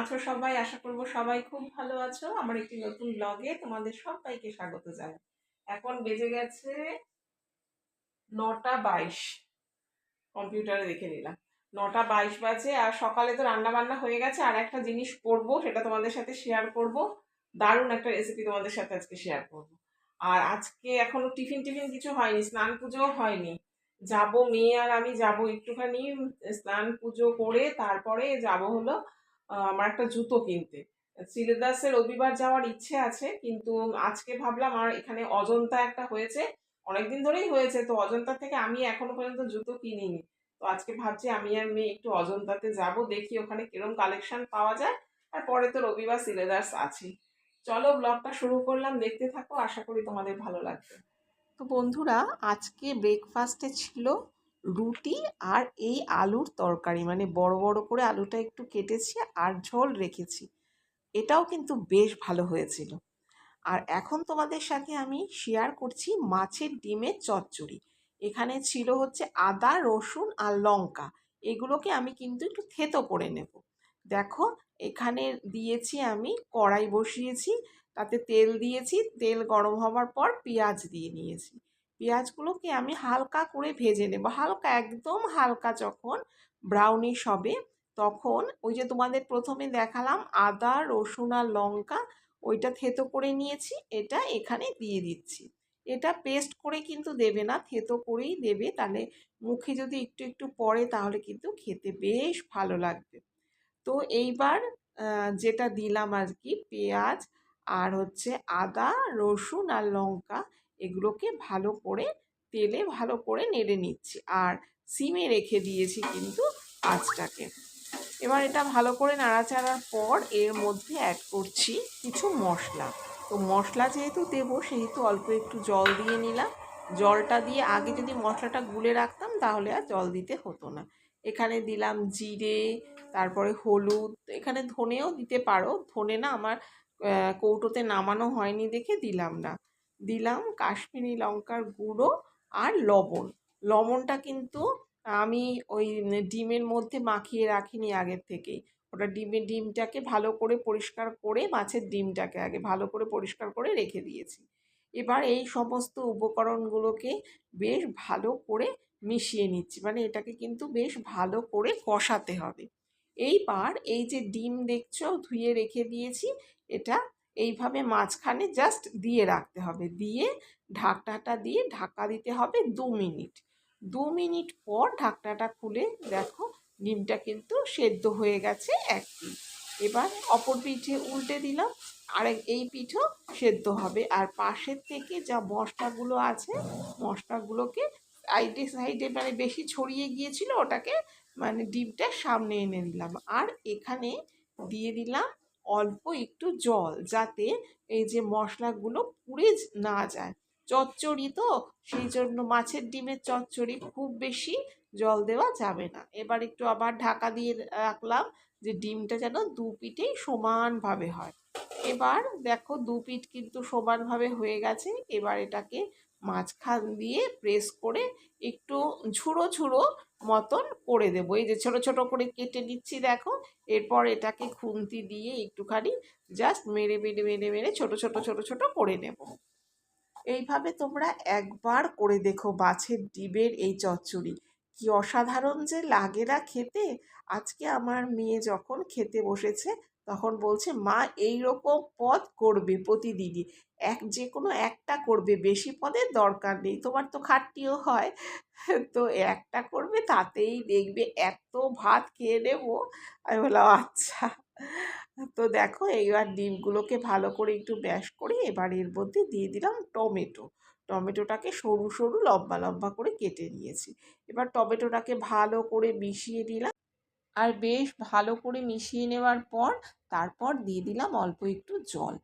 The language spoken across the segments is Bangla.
আছো সবাই? আশা করব সবাই খুব ভালো আছো। আমার একটি নতুন ব্লগে তোমাদের সবাইকে স্বাগত জানাই। এখন বেজে গেছে নটা বাইশ। কম্পিউটারে দেখে নিলাম। নটা বাইশ বাজে আর সকালে তো রান্না বান্না হয়ে গেছে। আর একটা জিনিস করব, সেটা তোমাদের সাথে শেয়ার করব। দারুণ একটা রেসিপি তোমাদের সাথে আজকে শেয়ার করব। আর আজকে এখনও টিফিন টিফিন কিছু হয়নি, স্নান পুজোও হয়নি। যাব মেয়ে আর আমি যাব একটুখানি, স্নান পুজো করে তারপরে যাব হলো আমার একটা জুতো কিনতে। শ্রীলেদাসের রবিবার যাওয়ার ইচ্ছে আছে, কিন্তু আজকে ভাবলাম আর এখানে অজন্তা একটা হয়েছে, অনেকদিন ধরেই হয়েছে, তো অজন্তা থেকে আমি এখনও পর্যন্ত জুতো কিনিনি। তো আজকে ভাবছি আমি আর মেয়ে একটু অজন্তাতে যাব, দেখি ওখানে কিরম কালেকশন পাওয়া যায়, আর পরে তো রবিবার সিলেদার্স আছে চলো ব্লগটা শুরু করলাম, দেখতে থাকো, আশা করি তোমাদের ভালো লাগবে। তো বন্ধুরা, আজকে ব্রেকফাস্টে ছিল রুটি আর এই আলুর তরকারি। মানে বড় বড় করে আলুটা একটু কেটেছি আর ঝোল রেখেছি। এটাও কিন্তু বেশ ভালো হয়েছিল। আর এখন তোমাদের সাথে আমি শেয়ার করছি মাছের ডিমের চচ্চড়ি। এখানে ছিল হচ্ছে আদা, রসুন আর লঙ্কা। এগুলোকে আমি কিন্তু একটু থেতো করে নেব। দেখো, এখানে দিয়েছি আমি কড়াই বসিয়েছি, তাতে তেল দিয়েছি। তেল গরম হওয়ার পর পেঁয়াজ দিয়ে নিয়েছি। পেঁয়াজগুলোকে আমি হালকা করে ভেজে নেব। হালকা, একদম হালকা যখন ব্রাউনিশ হবে, তখন ওই যে তোমাদের প্রথমে দেখালাম আদা, রসুন আর লঙ্কা, ওইটা থেতো করে নিয়েছি, এটা এখানে দিয়ে দিচ্ছি। এটা পেস্ট করে কিন্তু দেবে না, থেতো করেই দেবে, তাহলে মুখে যদি একটু একটু পড়ে তাহলে কিন্তু খেতে বেশ ভালো লাগবে। তো এইবার যেটা দিলাম আর কি, পেঁয়াজ আর হচ্ছে আদা, রসুন আর লঙ্কা এগুলোকে ভালো করে তেলে ভালো করে নেড়ে নিচ্ছি। আর সিমে রেখে দিয়েছি কিন্তু আঁচটাকে। এবার এটা ভালো করে নাড়াচাড়ার পর এর মধ্যে অ্যাড করছি কিছু মশলা। তো মশলা যেহেতু দেবো, সেহেতু অল্প একটু জল দিয়ে নিলাম। জলটা দিয়ে আগে যদি মশলাটা গুলে রাখতাম, তাহলে আর জল দিতে হতো না। এখানে দিলাম জিরে, তারপরে হলুদ, এখানে ধনেও দিতে পারো। ধনে না আমার কৌটোতে নামানো হয়নি দেখে দিলাম না। দিলাম কাশ্মীরি লঙ্কার গুঁড়ো আর লবণ। লবণটা কিন্তু আমি ওই ডিমের মধ্যে মাখিয়ে রাখিনি আগের থেকেই। ওটা ডিমের ডিমটাকে ভালো করে পরিষ্কার করে, মাছের ডিমটাকে আগে ভালো করে পরিষ্কার করে রেখে দিয়েছি। এবার এই সমস্ত উপকরণগুলোকে বেশ ভালো করে মিশিয়ে নিচ্ছি। মানে এটাকে কিন্তু বেশ ভালো করে কষাতে হবে। এইবার এই যে ডিম দেখছ, ধুয়ে রেখে দিয়েছি, এটা এইভাবে মাঝখানে জাস্ট দিয়ে রাখতে হবে। দিয়ে ঢাকনাটা দিয়ে ঢাকা দিতে হবে দু মিনিট। দু মিনিট পর ঢাকনাটা খুলে দেখো ডিমটা কিন্তু সেদ্ধ হয়ে গেছে এক পিঠ। এবার অপর পিঠে উল্টে দিলাম আর এই পিঠও সেদ্ধ হবে। আর পাশের থেকে যা মশলাগুলো আছে, মশলাগুলোকে সাইডে সাইডে মানে বেশি ছড়িয়ে গিয়েছিল, ওটাকে মানে ডিমটা সামনে এনে দিলাম। আর এখানে দিয়ে দিলাম অল্প একটু জল যাতে এই যে মশলাগুলো পুড়ে না যায়। চচ্চড়ি তো, সেই জন্য মাছের ডিমের চচ্চড়ি খুব বেশি জল দেওয়া যাবে না। এবার একটু আবার ঢাকা দিয়ে রাখলাম যে ডিমটা যেন দু পিঠেই সমানভাবে হয়। এবার দেখো দু পিঠ কিন্তু সমানভাবে হয়ে গেছে। এবার এটাকে মাঝখান দিয়ে প্রেস করে একটু ঝুড়ো ঝুড়ো মতন করে দেবো। এই যে ছোট ছোট করে কেটে নিচ্ছি, দেখো। এরপর এটাকে খুন্তি দিয়ে একটুখানি জাস্ট মেরে মেরে মেরে মেরে ছোট ছোট ছোট ছোট করে নেব। এইভাবে তোমরা একবার করে দেখো মাছের ডিবের এই চচ্চড়ি। কি অসাধারণ যে লাগে না খেতে। আজকে আমার মেয়ে যখন খেতে বসেছে তখন বলছে, মা এই রকম পদ করবে প্রতিদিনই। এক যে কোনো একটা করবে, বেশি পদের দরকার নেই। তোমার তো খাটনিও হয়। তো একটা করবে, তাতেই দেখবে এত ভাত খেয়ে নেব। আমি বললাম আচ্ছা। তো দেখো, এইবার ডিমগুলোকে ভালো করে একটু ব্যাশ করে এবার এর মধ্যে দিয়ে দিলাম টমেটো। টমেটোটাকে সরু সরু লম্বা লম্বা করে কেটে নিয়েছি। এবার টমেটোটাকে ভালো করে মিশিয়ে দিলাম আর বেশ ভালো করে মিশিয়ে নেওয়ার পর তারপর দিয়ে দিলাম অল্প একটু জল।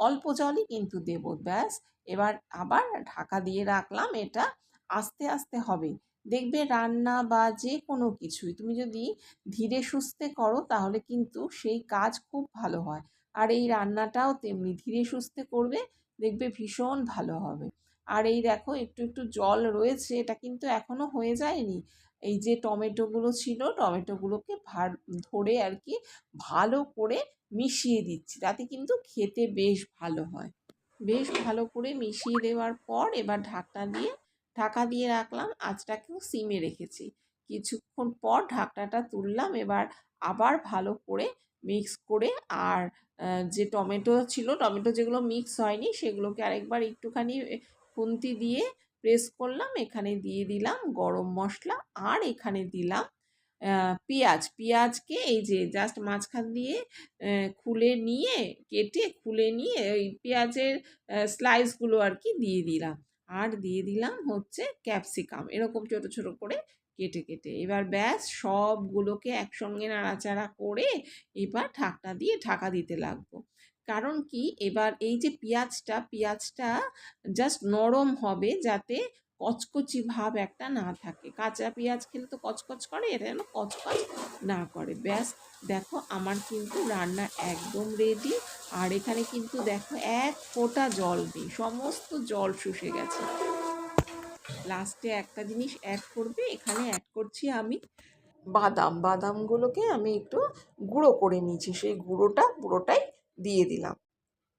অল্প জলই কিন্তু দেব, ব্যাস। এবার আবার ঢাকা দিয়ে রাখলাম, এটা আস্তে আস্তে হবে। দেখবে রান্না বা যে কোনো কিছুই তুমি যদি ধীরে সুস্থে করো তাহলে কিন্তু সেই কাজ খুব ভালো হয়। আর এই রান্নাটাও তেমনি ধীরে সুস্থে করবে, দেখবে ভীষণ ভালো হবে। আর এই দেখো একটু একটু জল রয়েছে, এটা কিন্তু এখনও হয়ে যায়নি। এই যে টমেটোগুলো ছিল টমেটোগুলোকে ভার, ধরে আর কি ভালো করে মিশিয়ে দিচ্ছি। তাতে কিন্তু খেতে বেশ ভালো হয়। বেশ ভালো করে মিশিয়ে দেওয়ার পর এবার ঢাকনা দিয়ে, ঢাকা দিয়ে রাখলাম, আঁচটাকেও সিমে রেখেছি। কিছুক্ষণ পর ঢাকনাটা তুললাম, এবার আবার ভালো করে মিক্স করে আর যে টমেটো ছিল, টমেটো যেগুলো মিক্স হয়নি, সেগুলোকে আরেকবার একটুখানি খুন্তি দিয়ে প্রেস করলাম, এখানে দিয়ে দিলাম গরম মশলা আর এখানে দিলাম পেঁয়াজ। পেঁয়াজকে এই যে জাস্ট মাঝখান দিয়ে খুলে নিয়ে, কেটে খুলে নিয়ে ওই পেঁয়াজের স্লাইসগুলো আর কি দিয়ে দিলাম। আর দিয়ে দিলাম হচ্ছে ক্যাপসিকাম এরকম ছোট ছোট করে কেটে কেটে। এবার ব্যাস সবগুলোকে একসঙ্গে নাড়াচাড়া করে এবার ঢাকনা দিয়ে ঢাকা দিতে লাগবো। কারণ কি? এবার এই যে পেঁয়াজটা পেঁয়াজটা জাস্ট নরম হবে যাতে কচকচি ভাব একটা না থাকে। কাঁচা পেঁয়াজ খেলে তো কচকচ করে, এটা যেন কচকচ না করে। ব্যাস, দেখো আমার কিন্তু রান্না একদম রেডি আর এখানে কিন্তু দেখো এক ফোঁটা জল নেই, সমস্ত জল শুষে গেছে। লাস্টে একটা জিনিস অ্যাড করবে, এখানে অ্যাড করছি আমি বাদাম। বাদামগুলোকে আমি একটু গুঁড়ো করে নিয়েছি। সেই গুঁড়োটা পুরোটাই দিয়ে দিলাম।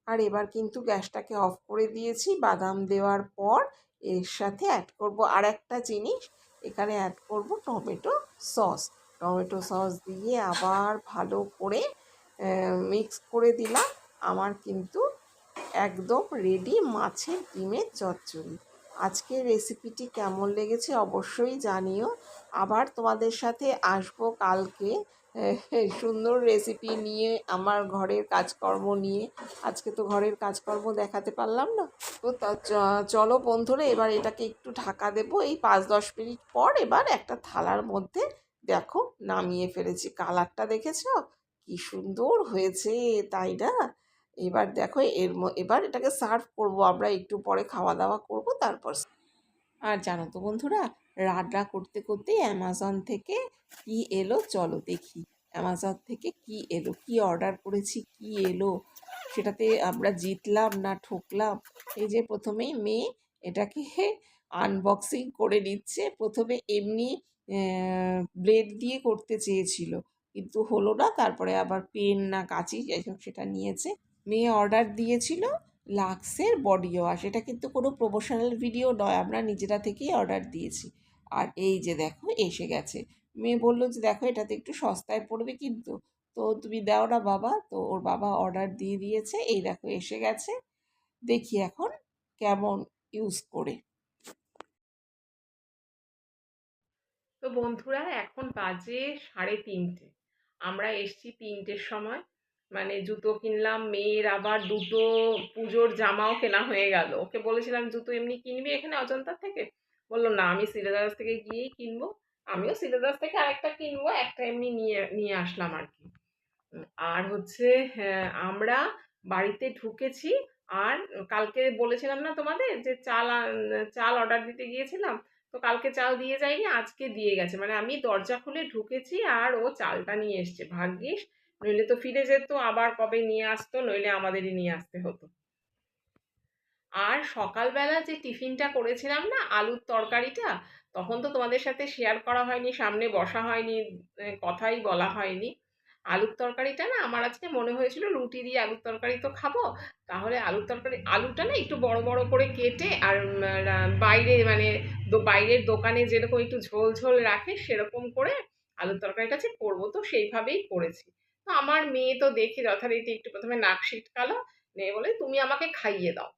আর এবার কিন্তু গ্যাসটাকে অফ করে দিয়েছি। বাদাম দেওয়ার পর এর সাথে অ্যাড করব আর একটা জিনিস। এখানে অ্যাড করব টমেটো সস টমেটো সস দিয়ে আবার ভালো করে মিক্স করে দিলাম। আমার কিন্তু একদম রেডি মাছের ডিমের চচ্চড়ি। আজকের রেসিপিটি কেমন লেগেছে অবশ্যই জানিও। আবার তোমাদের সাথে আসব কালকে। সুন্দর রেসিপি নিয়ে আমার ঘরের কাজকর্ম নিয়ে। আজকে তো ঘরের কাজকর্ম দেখাতে পারলাম না। তো চলো বন্ধুরা, এবার এটাকে একটু ঢাকা দেবো। এই পাঁচ দশ মিনিট পর এবার একটা থালার মধ্যে দেখো নামিয়ে ফেলেছি। কালারটা দেখেছ? কি সুন্দর হয়েছে, তাই না? এবার দেখো, এর এবার এটাকে সার্ভ করব। আমরা একটু পরে খাওয়া দাওয়া করব, তারপর আর জানো তো বন্ধুরা রান্না করতে করতে অ্যামাজন থেকে কি এলো চলো দেখি। অ্যামাজন থেকে কি এলো, কি অর্ডার করেছি, কি এলো, সেটাতে আমরা জিতলাম না ঠকলাম? এই যে প্রথমেই মেয়ে এটাকে আনবক্সিং করে নিচ্ছে। প্রথমে এমনি ব্লেড দিয়ে করতে চেয়েছিল, কিন্তু হলো না, তারপরে আবার পেন না কাঁচি, যাই সেটা নিয়েছে। মেয়ে অর্ডার দিয়েছিল লাক্সের বডি ওয়াশ এটা কিন্তু কোনো প্রমোশনাল ভিডিও নয়, আমরা নিজেরা থেকেই অর্ডার দিয়েছি। আর এই যে দেখো, এসে গেছে। মেয়ে বলল যে, দেখো, এটাতে একটু সস্তায় পড়বে কিন্তু। তো তুমি দাও না বাবা। তো ওর বাবা অর্ডার দিয়ে দিয়েছে। এই দেখো, এসে গেছে। দেখি এখন কেমন ইউজ করে। তো বন্ধুরা, এখন বাজে সাড়ে তিনটে। আমরা এসছি তিনটের সময়। মানে জুতো কিনলাম মেয়ের আবার দুটো পুজোর জামাও কেনা হয়ে গেল। ওকে বলেছিলাম জুতো এমনি কিনবি এখানে অজন্তার থেকে? বলল না আমি সিলেদাস থেকে গিয়েই কিনবো। আমিও সিলেদাস থেকে আরেকটা কিনবো একটা এমনি নিয়ে নিয়ে আসলাম আর কি। আর হচ্ছে হ্যাঁ, আমরা বাড়িতে ঢুকেছি আর কালকে বলেছিলাম না তোমাদের যে চাল চাল অর্ডার দিতে গিয়েছিলাম? তো কালকে চাল দিয়ে যায়নি আজকে দিয়ে গেছে। মানে আমি দরজা খুলে ঢুকেছি আর ও চালটা নিয়ে এসছে। ভাগ্যিস নইলে তো ফিরে যেত, আবার কবে নিয়ে আসতো, নইলে আমাদেরই নিয়ে আসতে হতো। আর সকালবেলা যে টিফিনটা করেছিলাম না, আলুর তরকারিটা, তখন তো তোমাদের সাথে শেয়ার করা হয়নি, সামনে বসা হয়নি কথাই বলা হয়নি। আলুর তরকারিটা না, আমার আজকে মনে হয়েছিল রুটি দিয়ে আলুর তরকারি তো খাব, তাহলে আলুর তরকারি, আলুটা না একটু বড় বড় করে কেটে আর বাইরে মানে বাইরের দোকানে যেরকম একটু ঝোল ঝোল রাখে, সেরকম করে আলুর তরকারিটা যে করব, তো সেইভাবেই করেছি। আমার মেয়ে তো দেখে যথারীতি একটু প্রথমে নাক সিটকালো মেয়ে বলে, তুমি আমাকে খাইয়ে দাও।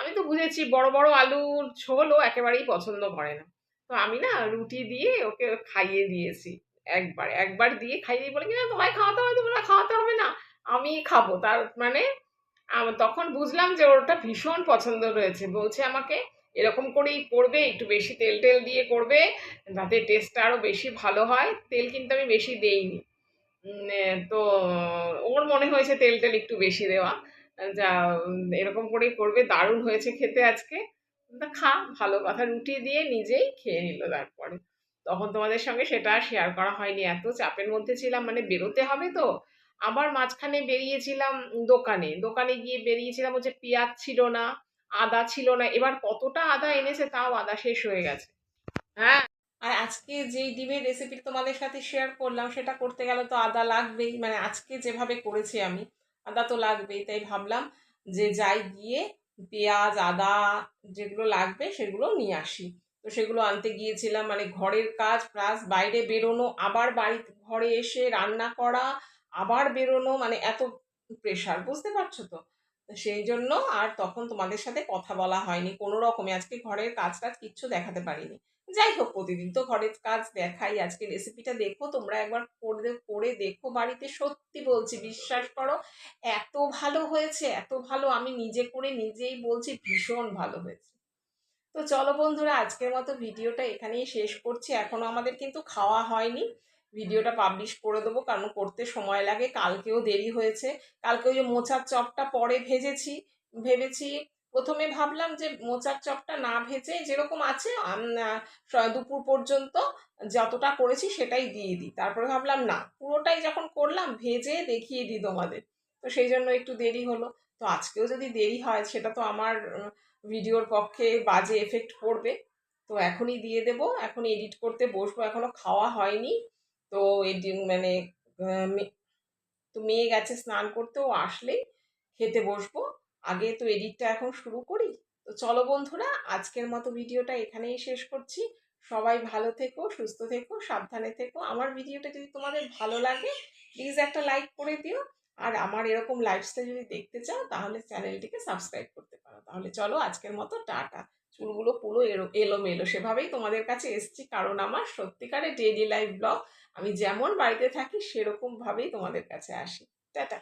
আমি তো বুঝেছি বড় বড় আলুর ঝোলও একেবারেই পছন্দ করে না। তো আমি না রুটি দিয়ে ওকে খাইয়ে দিয়েছি একবার একবার দিয়ে খাইয়ে দিয়ে বলে কিনা তোমায় খাওয়াতে হবে তোমরা খাওয়াতে হবে না, আমি খাব। তার মানে তখন বুঝলাম যে ওটা ভীষণ পছন্দ রয়েছে। বলছে আমাকে, এরকম করেই করবে, একটু বেশি তেল টেল দিয়ে করবে, যাতে টেস্টটা আরও বেশি ভালো হয়। তেল কিন্তু আমি বেশি দেইনি। তো ওর মনে হয়েছে তেল টেল একটু বেশি দেওয়া। যা এরকম করেই করবে, দারুণ হয়েছে খেতে আজকে। খা, ভালো কথা, রুটি দিয়ে নিজেই খেয়ে নিল তারপরে। তখন তোমাদের সঙ্গে সেটা শেয়ার করা হয়নি, এত চাপের মধ্যে ছিলাম মানে বেরোতে হবে তো। আবার মাঝখানে বেরিয়েছিলাম দোকানে। দোকানে গিয়ে বেরিয়েছিলাম হচ্ছে পেঁয়াজ ছিল না, আদা ছিল না, এবার কতটা আদা এনেছে তাও আদা শেষ হয়ে গেছে। হ্যাঁ। আর আজকে যেই ডিমের রেসিপি তোমাদের সাথে শেয়ার করলাম, সেটা করতে গেলে তো আদা লাগবেই। মানে আজকে যেভাবে করেছি আমি, আদা তো লাগবেই। তাই ভাবলাম যে যাই গিয়ে পেঁয়াজ, আদা যেগুলো লাগবে, সেগুলো নিয়ে আসি। তো সেগুলো আনতে গিয়েছিলাম। মানে ঘরের কাজ প্লাস বাইরে বেরোনো, আবার বাড়ি ঘরে এসে রান্না করা, আবার বেরোনো মানে এত প্রেশার বুঝতে পারছ তো তো? সেই জন্য আর তখন তোমাদের সাথে কথা বলা হয়নি। কোনো রকমে আজকে ঘরের কাজ টাজ কিচ্ছু দেখাতে পারিনি। যাই হোক, প্রতিদিন তো ঘরের কাজ দেখাই। আজকে রেসিপিটা দেখো, তোমরা একবার করে করে দেখো বাড়িতে। সত্যি বলছি, বিশ্বাস করো, এত ভালো হয়েছে, এত ভালো। আমি নিজে করে নিজেই বলছি, ভীষণ ভালো হয়েছে। তো চলো বন্ধুরা, আজকের মতো ভিডিওটা এখানেই শেষ করছি। এখনও আমাদের কিন্তু খাওয়া হয়নি। ভিডিওটা পাবলিশ করে দেবো, কারণ করতে সময় লাগে, কালকেও দেরি হয়েছে। কালকে ওই যে মোচার চপটা পরে ভেজেছি, ভেবেছি প্রথমে ভাবলাম যে মোচার চপটা না ভেজে যেরকম আছে দুপুর পর্যন্ত যতটা করেছি সেটাই দিয়ে দিই। তারপরে ভাবলাম না, পুরোটাই যখন করলাম, ভেজে দেখিয়ে দিই তোমাদের। তো সেই জন্য একটু দেরি হলো। তো আজকেও যদি দেরি হয়, সেটা তো আমার ভিডিওর পক্ষে বাজে এফেক্ট পড়বে। তো এখনই দিয়ে দেব, এখন এডিট করতে বসবো, এখনও খাওয়া হয়নি। তো এডি মানে তো মেয়ে গেছে স্নান করতে, ও আসলেই খেতে বসবো। আগে তো এডিটটা এখন শুরু করি। তো চলো বন্ধুরা, আজকের মতো ভিডিওটা এখানেই শেষ করছি। সবাই ভালো থেকো, সুস্থ থেকো, সাবধানে থেকো। আমার ভিডিওটা যদি তোমাদের ভালো লাগে প্লিজ একটা লাইক করে দিও। আর আমার এরকম লাইফস্টাইল যদি দেখতে চাও, তাহলে চ্যানেলটিকে সাবস্ক্রাইব করতে পারো। তাহলে চলো আজকের মতো, টাটা। চুলগুলো পুরো এলো, এলোমেলো। সেভাবেই তোমাদের কাছে এসছি, কারণ আমার সত্যিকারের ডেইলি লাইফ ব্লগ আমি যেমন বাড়িতে থাকি সেরকমভাবেই তোমাদের কাছে আসি। টাটা।